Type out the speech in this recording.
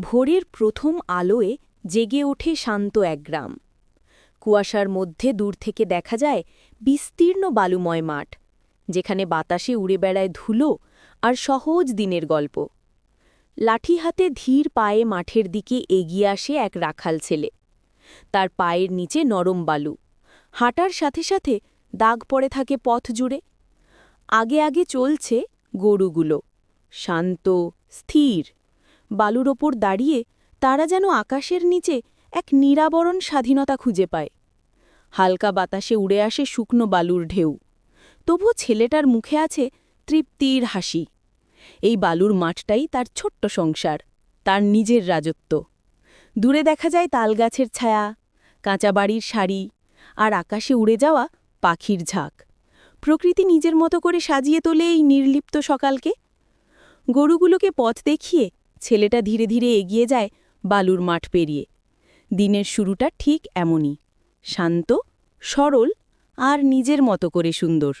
ভোরের প্রথম আলোয় জেগে ওঠে শান্ত এক গ্রাম। কুয়াশার মধ্যে দূর থেকে দেখা যায় বিস্তীর্ণ বালুময় মাঠ, যেখানে বাতাসে উড়ে বেড়ায় ধুলো আর সহজ দিনের গল্প। লাঠি হাতে ধীর পায়ে মাঠের দিকে এগিয়ে আসে এক রাখাল ছেলে। তার পায়ের নিচে নরম বালু। হাঁটার সাথে সাথে দাগ পড়ে থাকে পথ জুড়ে। আগে আগে চলছে গরুগুলো, শান্ত, স্থির। বালুর ওপর দাঁড়িয়ে তারা যেন আকাশের নিচে এক নিরাবরণ স্বাধীনতা খুঁজে পায়। হালকা বাতাসে উড়ে আসে শুকনো বালুর ঢেউ। তবু ছেলেটার মুখে আছে তৃপ্তির হাসি। এই বালুর মাঠটাই তার ছোট্ট সংসার, তার নিজের রাজত্ব। দূরে দেখা যায় তালগাছের ছায়া, কাঁচা বাড়ির শাড়ি আর আকাশে উড়ে যাওয়া পাখির ঝাঁক। প্রকৃতি নিজের মতো করে সাজিয়ে তোলে এই নির্লিপ্ত সকালকে। গরুগুলোকে পথ দেখিয়ে ছেলেটা ধীরে ধীরে এগিয়ে যায় বালুর মাঠ পেরিয়ে। দিনের শুরুটা ঠিক এমনই। শান্ত, সরল আর নিজের মতো করে সুন্দর।